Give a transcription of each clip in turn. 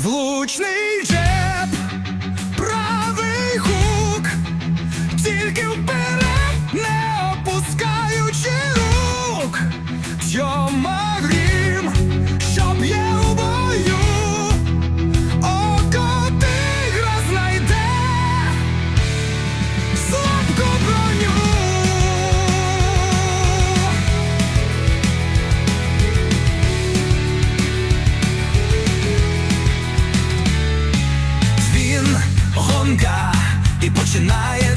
Влучний гонка і починається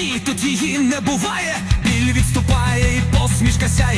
і тоді її не буває, біль відступає, і посмішка сяє.